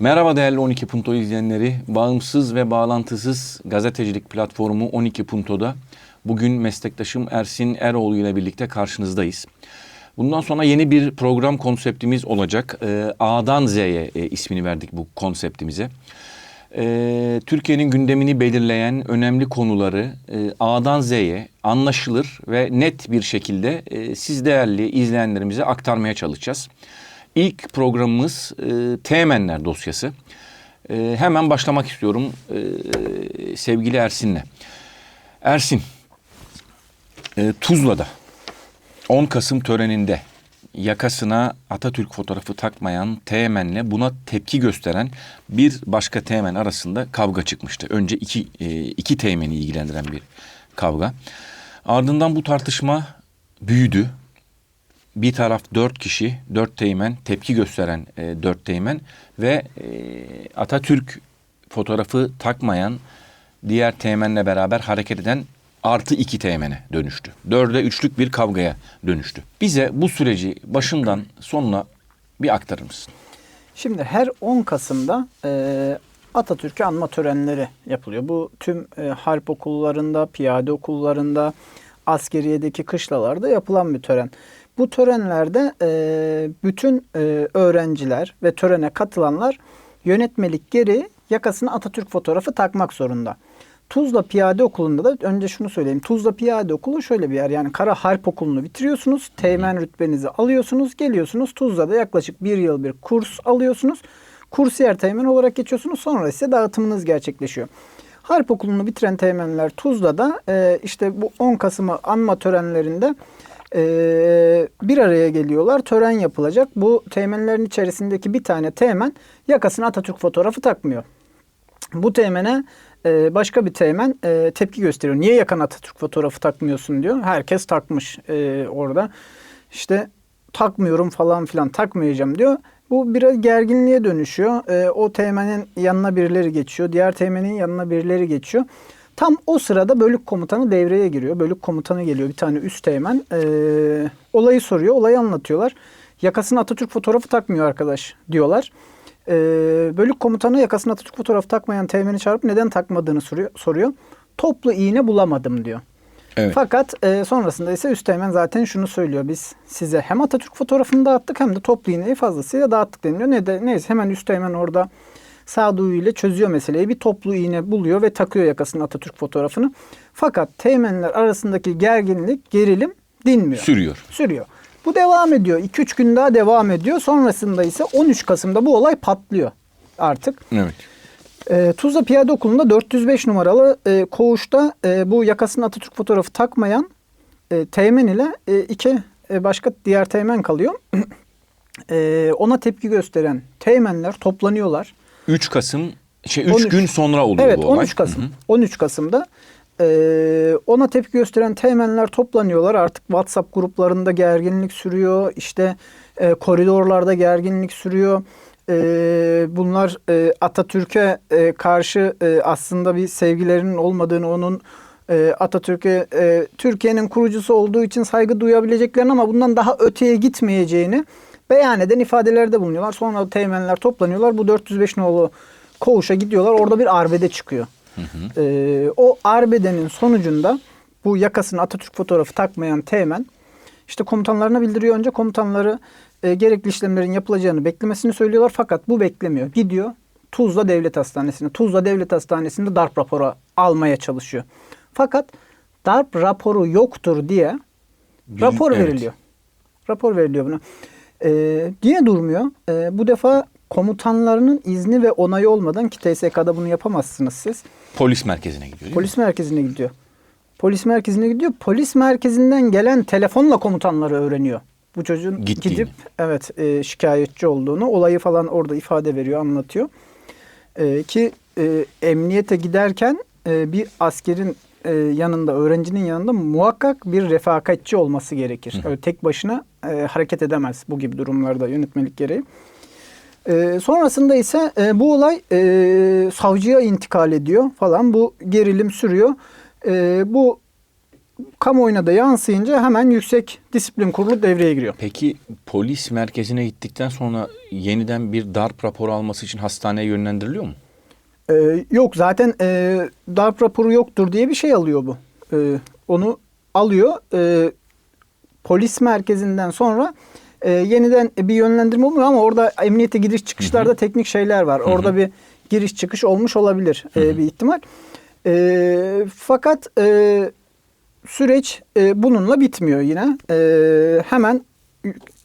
Merhaba değerli 12 Punto izleyenleri. Bağımsız ve bağlantısız gazetecilik platformu 12 Punto'da bugün meslektaşım Ersin Eroğlu ile birlikte karşınızdayız. Bundan sonra yeni bir program konseptimiz olacak. Ee, A'dan Z'ye e, ismini verdik bu konseptimize. Ee, Türkiye'nin gündemini belirleyen önemli konuları e, A'dan Z'ye anlaşılır ve net bir şekilde e, siz değerli izleyenlerimize aktarmaya çalışacağız. İlk programımız e, Teğmenler dosyası. E, hemen başlamak istiyorum e, sevgili Ersin'le. Ersin, e, Tuzla'da 10 Kasım töreninde yakasına Atatürk fotoğrafı takmayan Teğmen'le buna tepki gösteren bir başka Teğmen arasında kavga çıkmıştı. Önce iki, e, iki Teğmen'i ilgilendiren bir kavga. Ardından bu tartışma büyüdü. Bir taraf dört kişi, dört teğmen, tepki gösteren e, dört teğmen ve e, Atatürk fotoğrafı takmayan diğer teğmenle beraber hareket eden artı iki teğmene dönüştü. Dörde üçlük bir kavgaya dönüştü. Bize bu süreci başından sonuna bir aktarır mısın? Şimdi her 10 Kasım'da e, Atatürk'ü anma törenleri yapılıyor. Bu tüm e, harp okullarında, piyade okullarında, askeriyedeki kışlalarda yapılan bir tören. Bu törenlerde e, bütün e, öğrenciler ve törene katılanlar yönetmelik geri yakasına Atatürk fotoğrafı takmak zorunda. Tuzla Piyade Okulu'nda da önce şunu söyleyeyim. Tuzla Piyade Okulu şöyle bir yer. Yani Kara Harp Okulu'nu bitiriyorsunuz. Teğmen rütbenizi alıyorsunuz. Geliyorsunuz Tuzla'da yaklaşık bir yıl bir kurs alıyorsunuz. Kursiyer teğmen olarak geçiyorsunuz. Sonra ise dağıtımınız gerçekleşiyor. Harp Okulu'nu bitiren teğmenler Tuzla'da e, işte bu 10 Kasım'ı anma törenlerinde e, bir araya geliyorlar. Tören yapılacak. Bu teğmenlerin içerisindeki bir tane teğmen yakasına Atatürk fotoğrafı takmıyor. Bu teğmene e, başka bir teğmen e, tepki gösteriyor. Niye yakan Atatürk fotoğrafı takmıyorsun diyor. Herkes takmış e, orada. İşte takmıyorum falan filan takmayacağım diyor. Bu biraz gerginliğe dönüşüyor. O teğmenin yanına birileri geçiyor. Diğer teğmenin yanına birileri geçiyor. Tam o sırada bölük komutanı devreye giriyor. Bölük komutanı geliyor bir tane üst teğmen. E, olayı soruyor. Olayı anlatıyorlar. Yakasına Atatürk fotoğrafı takmıyor arkadaş diyorlar. E, bölük komutanı yakasına Atatürk fotoğrafı takmayan teğmeni çağırıp neden takmadığını soruyor. soruyor. Toplu iğne bulamadım diyor. Evet. Fakat e, sonrasında ise Üsteğmen zaten şunu söylüyor. Biz size hem Atatürk fotoğrafını dağıttık hem de toplu iğneyi fazlasıyla dağıttık deniliyor. Ne de, neyse hemen Üsteğmen orada sağduyu ile çözüyor meseleyi. Bir toplu iğne buluyor ve takıyor yakasına Atatürk fotoğrafını. Fakat teğmenler arasındaki gerginlik, gerilim dinmiyor. Sürüyor. Sürüyor. Bu devam ediyor. 2-3 gün daha devam ediyor. Sonrasında ise 13 Kasım'da bu olay patlıyor artık. Evet. E, Tuzla Piyade Okulu'nda 405 numaralı e, koğuşta e, bu yakasına Atatürk fotoğrafı takmayan e, teğmen ile e, iki e, başka diğer teğmen kalıyor. e, ona tepki gösteren teğmenler toplanıyorlar. 3 Kasım, şey 3 13 gün sonra oluyor Evet bu olay. 13 Kasım. Hı hı. 13 Kasım'da e, ona tepki gösteren teğmenler toplanıyorlar. Artık WhatsApp gruplarında gerginlik sürüyor. İşte e, koridorlarda gerginlik sürüyor. E, bunlar e, Atatürk'e e, karşı e, aslında bir sevgilerinin olmadığını, onun e, Atatürk'e e, Türkiye'nin kurucusu olduğu için saygı duyabileceklerini ama bundan daha öteye gitmeyeceğini beyan eden ifadelerde bulunuyorlar. Sonra teğmenler toplanıyorlar. Bu 405 nolu koğuşa gidiyorlar. Orada bir arbede çıkıyor. Ee, o arbedenin sonucunda bu yakasına Atatürk fotoğrafı takmayan teğmen işte komutanlarına bildiriyor önce komutanları e, gerekli işlemlerin yapılacağını beklemesini söylüyorlar fakat bu beklemiyor. Gidiyor Tuzla Devlet Hastanesi'ne. Tuzla Devlet Hastanesi'nde darp raporu almaya çalışıyor. Fakat darp raporu yoktur diye rapor evet. veriliyor. Rapor veriliyor buna. Ee, yine durmuyor. Ee, bu defa komutanlarının izni ve onayı olmadan ki TSK'da bunu yapamazsınız siz. Polis merkezine gidiyor değil mi? Polis merkezine gidiyor. Polis merkezine gidiyor. Polis merkezinden gelen telefonla komutanları öğreniyor. Bu çocuğun Gittiğini. gidip evet e, şikayetçi olduğunu, olayı falan orada ifade veriyor, anlatıyor. E, ki e, emniyete giderken e, bir askerin e, yanında, öğrencinin yanında muhakkak bir refakatçi olması gerekir. Öyle tek başına e, hareket edemez bu gibi durumlarda yönetmelik gereği. E, sonrasında ise e, bu olay e, savcıya intikal ediyor falan. Bu gerilim sürüyor. E, bu kamuoyuna da yansıyınca hemen Yüksek Disiplin Kurulu devreye giriyor. Peki polis merkezine gittikten sonra yeniden bir darp raporu alması için hastaneye yönlendiriliyor mu? Ee, yok zaten e, darp raporu yoktur diye bir şey alıyor bu. Ee, onu alıyor. Ee, polis merkezinden sonra e, yeniden bir yönlendirme olmuyor ama orada emniyete giriş çıkışlarda teknik şeyler var. Orada bir giriş çıkış olmuş olabilir e, bir ihtimal. E, fakat e, süreç e, bununla bitmiyor yine. E, hemen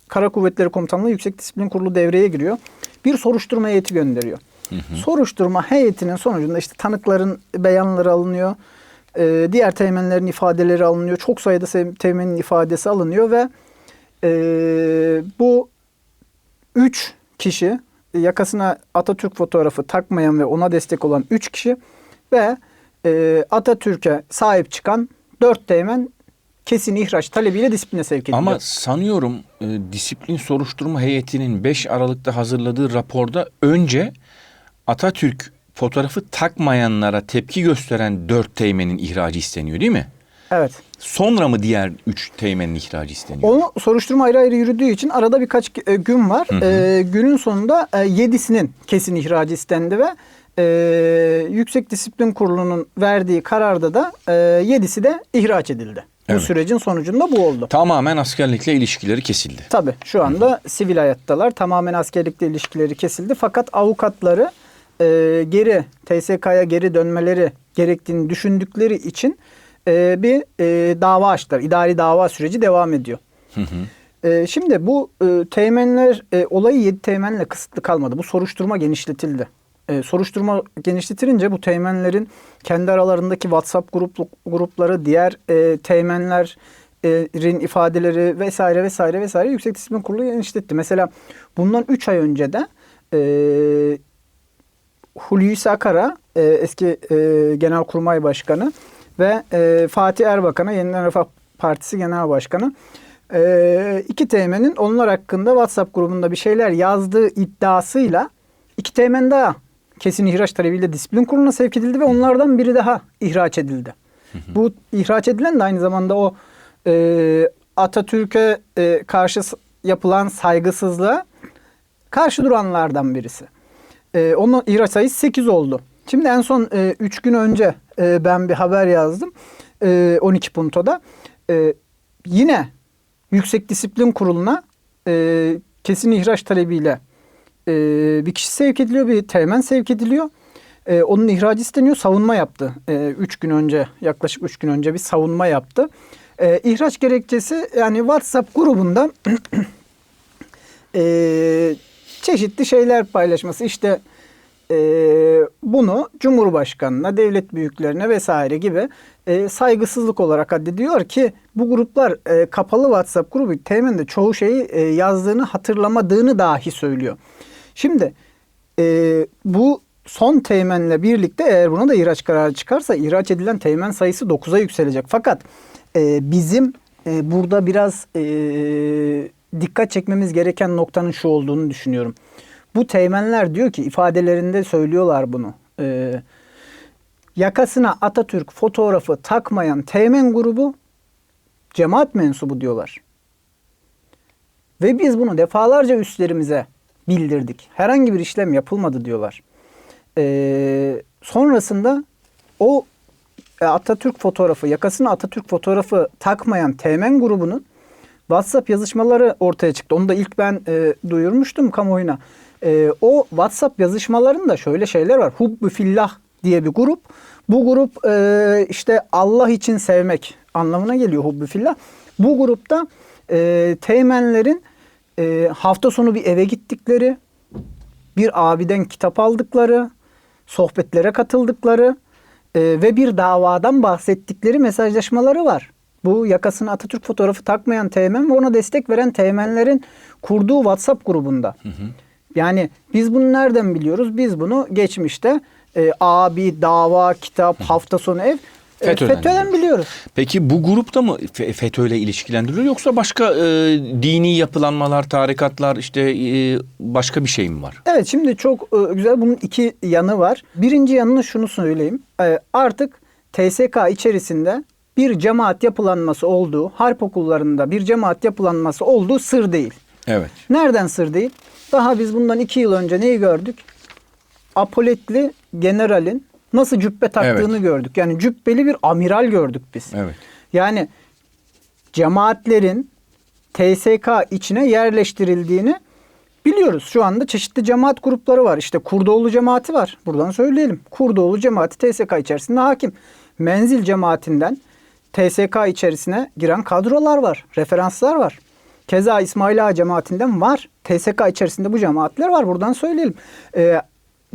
Kara Kuvvetleri Komutanlığı Yüksek Disiplin Kurulu devreye giriyor. Bir soruşturma heyeti gönderiyor. Soruşturma heyetinin sonucunda işte tanıkların beyanları alınıyor. E, diğer teğmenlerin ifadeleri alınıyor. Çok sayıda teğmenin ifadesi alınıyor ve e, bu üç kişi yakasına Atatürk fotoğrafı takmayan ve ona destek olan üç kişi ve e, Atatürk'e sahip çıkan dört teğmen kesin ihraç talebiyle disipline sevk ediliyor. Ama sanıyorum e, disiplin soruşturma heyetinin 5 Aralık'ta hazırladığı raporda önce Atatürk fotoğrafı takmayanlara tepki gösteren 4 teğmenin ihracı isteniyor değil mi? evet. Sonra mı diğer 3 teğmenin ihracı isteniyor? Onu soruşturma ayrı ayrı yürüdüğü için arada birkaç e, gün var. E, günün sonunda e, yedisinin kesin ihracı istendi ve e, Yüksek Disiplin Kurulu'nun verdiği kararda da e, yedisi de ihraç edildi. Bu Evet. sürecin sonucunda bu oldu. Tamamen askerlikle ilişkileri kesildi. Tabii şu anda sivil hayattalar. Tamamen askerlikle ilişkileri kesildi. Fakat avukatları e, geri TSK'ya geri dönmeleri gerektiğini düşündükleri için e, bir e, dava açtılar. İdari dava süreci devam ediyor. E, şimdi bu e, teğmenler e, olayı 7 teğmenle kısıtlı kalmadı. Bu soruşturma genişletildi. E, soruşturma genişletilince bu teğmenlerin kendi aralarındaki WhatsApp grup, grupları, diğer e, teğmenlerin ifadeleri vesaire vesaire vesaire Yüksek Disiplin Kurulu genişletti. Mesela bundan 3 ay önce de e, Hulusi Akar'a e, eski e, Genelkurmay Başkanı ve e, Fatih Erbakan'a Yeniden Refah Partisi Genel Başkanı e, iki teğmenin onlar hakkında WhatsApp grubunda bir şeyler yazdığı iddiasıyla iki teğmen daha kesin ihraç talebiyle disiplin kuruluna sevk edildi ve onlardan biri daha ihraç edildi. Bu ihraç edilen de aynı zamanda o e, Atatürk'e e, karşı yapılan saygısızlığa karşı duranlardan birisi. E, onun ihraç sayısı 8 oldu. Şimdi en son 3 gün önce e, ben bir haber yazdım. E, 12 puntoda. E, yine Yüksek Disiplin Kurulu'na e, kesin ihraç talebiyle e, bir kişi sevk ediliyor, bir teğmen sevk ediliyor. E, onun ihracı isteniyor, savunma yaptı. 3 gün önce, yaklaşık 3 gün önce bir savunma yaptı. E, ihraç gerekçesi yani WhatsApp grubunda e, çeşitli şeyler paylaşması. İşte e, bunu Cumhurbaşkanına, devlet büyüklerine vesaire gibi e, saygısızlık olarak addediyor ki bu gruplar e, kapalı WhatsApp grubu teğmende çoğu şeyi e, yazdığını hatırlamadığını dahi söylüyor. Şimdi e, bu son teğmenle birlikte eğer buna da ihraç kararı çıkarsa ihraç edilen teğmen sayısı 9'a yükselecek. Fakat e, bizim e, burada biraz e, dikkat çekmemiz gereken noktanın şu olduğunu düşünüyorum. Bu teğmenler diyor ki ifadelerinde söylüyorlar bunu. E, yakasına Atatürk fotoğrafı takmayan teğmen grubu cemaat mensubu diyorlar. Ve biz bunu defalarca üstlerimize bildirdik. Herhangi bir işlem yapılmadı diyorlar. Ee, sonrasında o Atatürk fotoğrafı, yakasına Atatürk fotoğrafı takmayan Teğmen grubunun WhatsApp yazışmaları ortaya çıktı. Onu da ilk ben e, duyurmuştum kamuoyuna. E, o WhatsApp yazışmalarında şöyle şeyler var. Hubbü fillah diye bir grup. Bu grup e, işte Allah için sevmek anlamına geliyor Hubbü fillah. Bu grupta e, teğmenlerin e, hafta sonu bir eve gittikleri, bir abiden kitap aldıkları, sohbetlere katıldıkları e, ve bir davadan bahsettikleri mesajlaşmaları var. Bu yakasına Atatürk fotoğrafı takmayan teğmen ve ona destek veren teğmenlerin kurduğu WhatsApp grubunda. Yani biz bunu nereden biliyoruz? Biz bunu geçmişte e, abi, dava, kitap, hafta sonu ev e, FETÖ'den FETÖ'den biliyoruz. Peki bu grupta mı Fe- FETÖ'yle ilişkilendiriliyor yoksa başka e, dini yapılanmalar, tarikatlar işte e, başka bir şey mi var? Evet şimdi çok e, güzel bunun iki yanı var. Birinci yanını şunu söyleyeyim. E, artık TSK içerisinde bir cemaat yapılanması olduğu, harp okullarında bir cemaat yapılanması olduğu sır değil. Evet. Nereden sır değil? Daha biz bundan iki yıl önce neyi gördük? Apoletli generalin nasıl cübbe taktığını gördük. Yani cübbeli bir amiral gördük biz. Evet. Yani cemaatlerin TSK içine yerleştirildiğini biliyoruz. Şu anda çeşitli cemaat grupları var. İşte Kurdoğlu cemaati var. Buradan söyleyelim. Kurdoğlu cemaati TSK içerisinde hakim. Menzil cemaatinden TSK içerisine giren kadrolar var. Referanslar var. Keza İsmail Ağa cemaatinden var. TSK içerisinde bu cemaatler var. Buradan söyleyelim. Ee,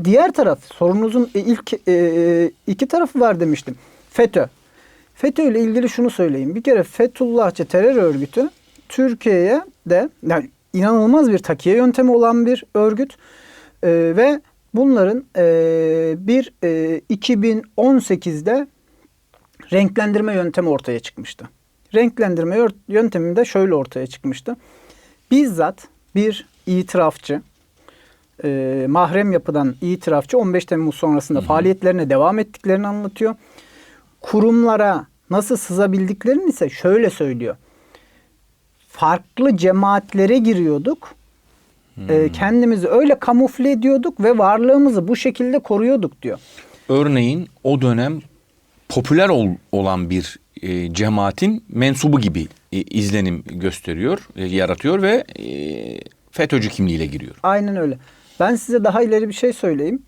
diğer taraf sorunuzun ilk e, iki tarafı var demiştim. FETÖ. FETÖ ile ilgili şunu söyleyeyim. Bir kere Fethullahçı terör örgütü Türkiye'ye de yani inanılmaz bir takiye yöntemi olan bir örgüt Ee, ve bunların e, bir e, 2018'de renklendirme yöntemi ortaya çıkmıştı. Renklendirme yör- yöntemi de şöyle ortaya çıkmıştı. Bizzat bir itirafçı, e, mahrem yapıdan itirafçı 15 Temmuz sonrasında faaliyetlerine devam ettiklerini anlatıyor. Kurumlara nasıl sızabildiklerini ise şöyle söylüyor. Farklı cemaatlere giriyorduk. E, kendimizi öyle kamufle ediyorduk ve varlığımızı bu şekilde koruyorduk diyor. Örneğin o dönem popüler ol- olan bir e, cemaatin mensubu gibi e, izlenim gösteriyor, e, yaratıyor ve e, FETÖ'cü kimliğiyle giriyor. Aynen öyle. Ben size daha ileri bir şey söyleyeyim.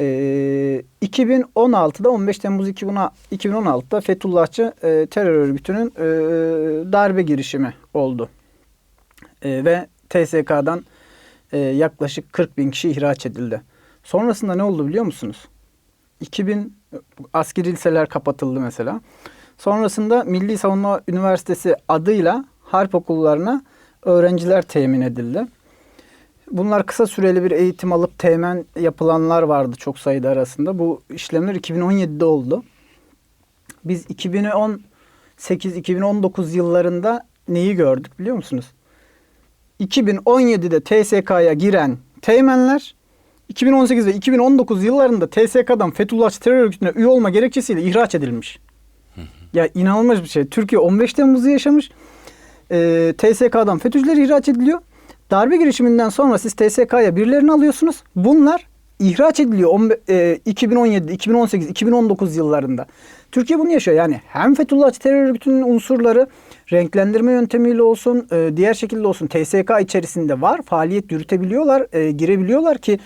Ee, 2016'da 15 Temmuz 2010 2016'da Fethullahçı e, terör örgütünün e, darbe girişimi oldu. E, ve TSK'dan e, yaklaşık 40 bin kişi ihraç edildi. Sonrasında ne oldu biliyor musunuz? 2000 askeri liseler kapatıldı mesela. Sonrasında Milli Savunma Üniversitesi adıyla harp okullarına öğrenciler temin edildi. Bunlar kısa süreli bir eğitim alıp temen yapılanlar vardı çok sayıda arasında. Bu işlemler 2017'de oldu. Biz 2018-2019 yıllarında neyi gördük biliyor musunuz? 2017'de TSK'ya giren teğmenler 2018 ve 2019 yıllarında TSK'dan Fethullahçı terör örgütüne üye olma gerekçesiyle ihraç edilmiş. Ya inanılmaz bir şey. Türkiye 15 Temmuz'u yaşamış. Ee, TSK'dan FETÖ'cüler ihraç ediliyor. Darbe girişiminden sonra siz TSK'ya birilerini alıyorsunuz. Bunlar ihraç ediliyor on- e, 2017, 2018, 2019 yıllarında. Türkiye bunu yaşıyor. Yani hem Fethullahçı terör örgütünün unsurları renklendirme yöntemiyle olsun, e, diğer şekilde olsun TSK içerisinde var. Faaliyet yürütebiliyorlar, e, girebiliyorlar ki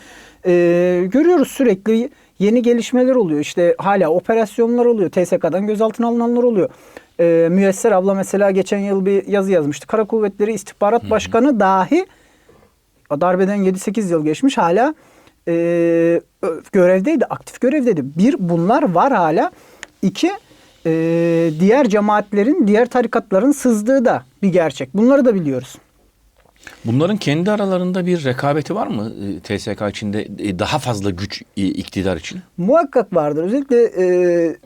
e, görüyoruz sürekli yeni gelişmeler oluyor. İşte hala operasyonlar oluyor. TSK'dan gözaltına alınanlar oluyor. E, Müyesser abla mesela geçen yıl bir yazı yazmıştı. Kara Kuvvetleri İstihbarat Başkanı dahi o darbeden 7-8 yıl geçmiş hala e, görevdeydi, aktif görevdeydi. Bir bunlar var hala. İki e, diğer cemaatlerin, diğer tarikatların sızdığı da bir gerçek. Bunları da biliyoruz. Bunların kendi aralarında bir rekabeti var mı e, TSK içinde e, daha fazla güç e, iktidar için? Muhakkak vardır. Özellikle e,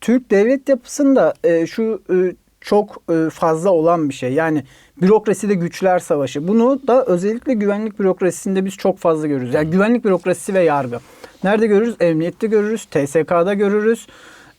Türk devlet yapısında e, şu e, çok e, fazla olan bir şey. Yani bürokraside güçler savaşı. Bunu da özellikle güvenlik bürokrasisinde biz çok fazla görürüz. Yani güvenlik bürokrasisi ve yargı. Nerede görürüz? Emniyette görürüz, TSK'da görürüz,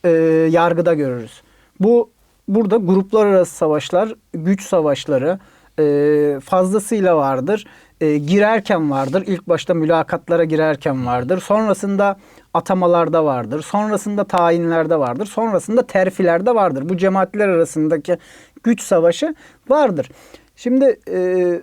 e, yargıda görürüz. Bu burada gruplar arası savaşlar, güç savaşları e, fazlasıyla vardır. E, girerken vardır. İlk başta mülakatlara girerken vardır. Sonrasında atamalarda vardır. Sonrasında tayinlerde vardır. Sonrasında terfilerde vardır. Bu cemaatler arasındaki güç savaşı vardır. Şimdi e,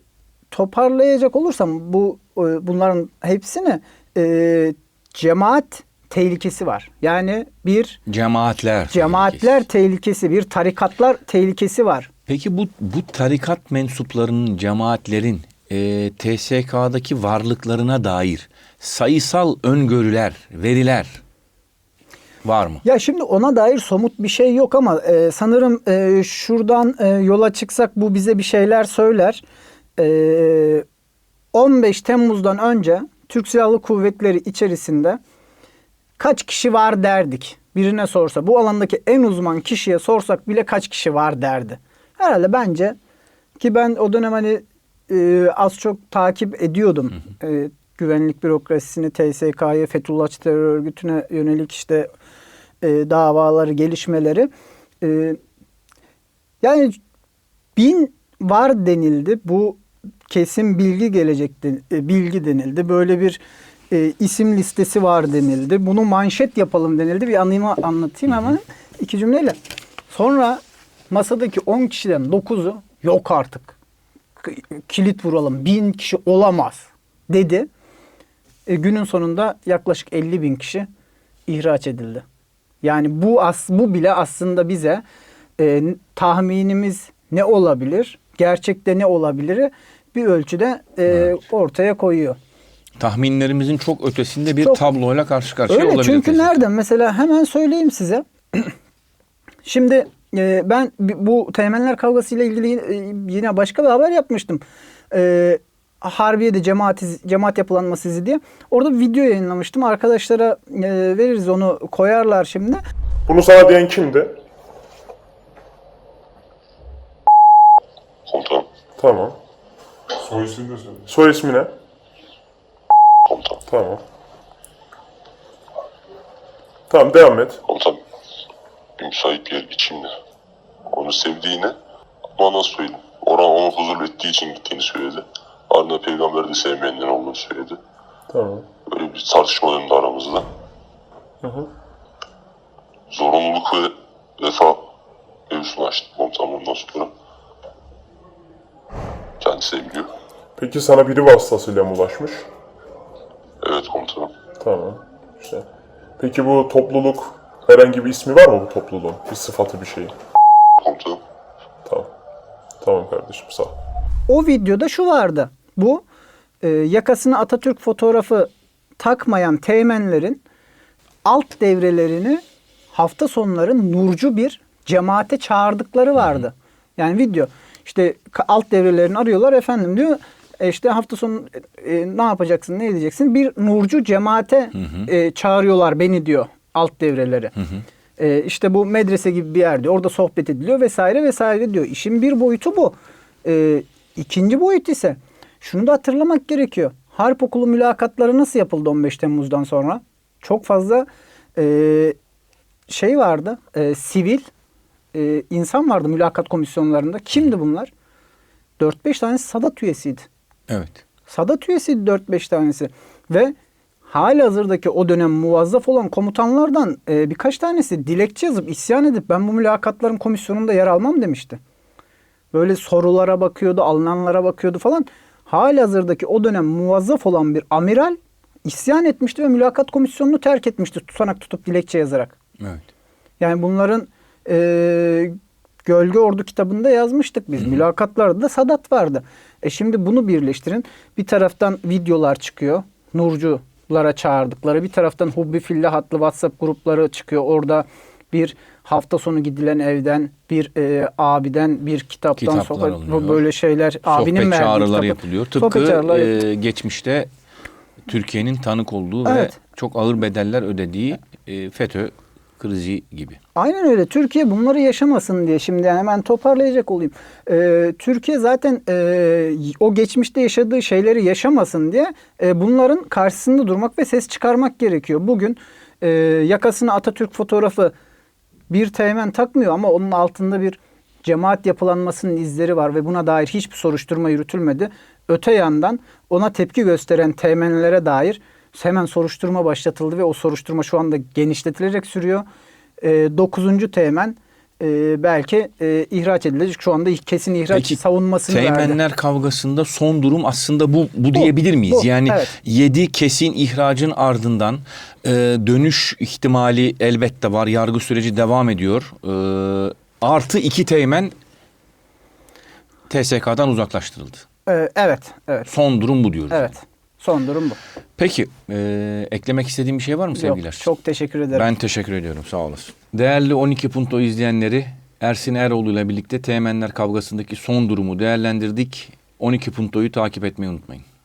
toparlayacak olursam bu e, bunların hepsini e, cemaat tehlikesi var. Yani bir Cemaatler. cemaatler tehlikesi, bir tarikatlar tehlikesi var. Peki bu bu tarikat mensuplarının, cemaatlerin e, TSK'daki varlıklarına dair sayısal öngörüler, veriler var mı? Ya şimdi ona dair somut bir şey yok ama e, sanırım e, şuradan e, yola çıksak bu bize bir şeyler söyler. E, 15 Temmuz'dan önce Türk Silahlı Kuvvetleri içerisinde kaç kişi var derdik. Birine sorsa bu alandaki en uzman kişiye sorsak bile kaç kişi var derdi. Herhalde bence ki ben o dönem hani e, az çok takip ediyordum. E, güvenlik bürokrasisini, TSK'yı, Fethullahçı terör örgütüne yönelik işte e, davaları, gelişmeleri. Ee, yani bin var denildi. Bu kesin bilgi gelecek den- e, bilgi denildi. Böyle bir e, isim listesi var denildi. Bunu manşet yapalım denildi. Bir anımı anlatayım hemen iki cümleyle. Sonra masadaki 10 kişiden 9'u yok artık. Kilit vuralım. Bin kişi olamaz dedi. E, günün sonunda yaklaşık 50 bin kişi ihraç edildi. Yani bu as bu bile aslında bize e, tahminimiz ne olabilir, gerçekte ne olabilir bir ölçüde e, ortaya koyuyor. Tahminlerimizin çok ötesinde bir Çok- tabloyla karşı karşıya Öyle olabilir. çünkü kesinlikle. nereden mesela hemen söyleyeyim size. Şimdi e, ben bu teğmenler kavgası ile ilgili e, yine başka bir haber yapmıştım. E, Harbiye'de cemaat, cemaat yapılanması izi diye. Orada bir video yayınlamıştım. Arkadaşlara e, veririz onu koyarlar şimdi. Bunu sana diyen kimdi? Komutanım. Tamam. Soy ismini de söyle. Soy ismi ne? Komutanım. Tamam. Tamam devam et. Komutanım. Müsait bir yer de. Onu sevdiğini ama nasıl söyleyeyim. Oran onu huzur ettiği için gittiğini söyledi. Ardından peygamber de sevmeyenlerin olduğunu söyledi. Tamam. Böyle bir tartışma döndü aramızda. Hı hı. Zorunluluk ve vefa mevzusunu açtım komutanım ondan sonra. Kendisi de biliyor. Peki sana biri vasıtasıyla mı ulaşmış? Evet komutanım. Tamam. Güzel. Peki bu topluluk herhangi bir ismi var mı bu topluluğun? Bir sıfatı bir şeyi. Komutanım. Tamam. Tamam kardeşim sağ ol. O videoda şu vardı. Bu e, yakasına Atatürk fotoğrafı takmayan teğmenlerin alt devrelerini hafta sonları nurcu bir cemaate çağırdıkları vardı. Yani video işte alt devrelerini arıyorlar efendim diyor. E işte hafta sonu e, ne yapacaksın ne edeceksin? Bir nurcu cemaate e, çağırıyorlar beni diyor alt devreleri. E, işte bu medrese gibi bir yer diyor. Orada sohbet ediliyor vesaire vesaire diyor. İşin bir boyutu bu. E, ikinci boyut ise şunu da hatırlamak gerekiyor. Harp okulu mülakatları nasıl yapıldı 15 Temmuz'dan sonra? Çok fazla e, şey vardı. e, sivil e, insan vardı mülakat komisyonlarında. Kimdi bunlar? 4-5 tanesi Sadat üyesiydi. Evet. Sadat üyesiydi 4-5 tanesi. Ve hali hazırdaki o dönem muvazzaf olan komutanlardan e, birkaç tanesi dilekçe yazıp isyan edip ben bu mülakatların komisyonunda yer almam demişti. Böyle sorulara bakıyordu, alınanlara bakıyordu falan. Hali hazırdaki o dönem muvazzaf olan bir amiral isyan etmişti ve mülakat komisyonunu terk etmişti tutanak tutup dilekçe yazarak. Evet. Yani bunların e, Gölge Ordu kitabında yazmıştık biz. Mülakatlarda da Sadat vardı. E şimdi bunu birleştirin. Bir taraftan videolar çıkıyor. Nurculara çağırdıkları. Bir taraftan Hubbi Fillah adlı WhatsApp grupları çıkıyor. Orada bir hafta sonu gidilen evden bir e, abiden bir kitaptan Kitaplar sohbet alınıyor. böyle şeyler abinin Sohbet verdiği çağrıları kitabı- yapılıyor. Tıpkı çağrıları e, geçmişte Türkiye'nin tanık olduğu Evet. ve çok ağır bedeller ödediği e, FETÖ krizi gibi. Aynen öyle. Türkiye bunları yaşamasın diye şimdi hemen toparlayacak olayım. Ee, Türkiye zaten e, o geçmişte yaşadığı şeyleri yaşamasın diye e, bunların karşısında durmak ve ses çıkarmak gerekiyor. Bugün e, yakasına Atatürk fotoğrafı bir teğmen takmıyor ama onun altında bir cemaat yapılanmasının izleri var ve buna dair hiçbir soruşturma yürütülmedi. Öte yandan ona tepki gösteren teğmenlere dair hemen soruşturma başlatıldı ve o soruşturma şu anda genişletilerek sürüyor. E, dokuzuncu teğmen e, belki e, ihraç edilecek. Şu anda kesin ihraç Peki, savunmasını verdi. Teğmenler kavgasında son durum aslında bu bu diyebilir miyiz? bu, yani evet. 7 kesin ihracın ardından e, dönüş ihtimali elbette var. Yargı süreci devam ediyor. E, artı 2 teğmen TSK'dan uzaklaştırıldı. E, evet, evet, Son durum bu diyoruz. evet. Son durum bu. Peki e, eklemek istediğim bir şey var mı sevgiler? Yok, çok teşekkür ederim. Ben teşekkür ediyorum sağ olasın. Değerli 12 Punto izleyenleri Ersin Eroğlu ile birlikte Teğmenler kavgasındaki son durumu değerlendirdik. 12 Punto'yu takip etmeyi unutmayın.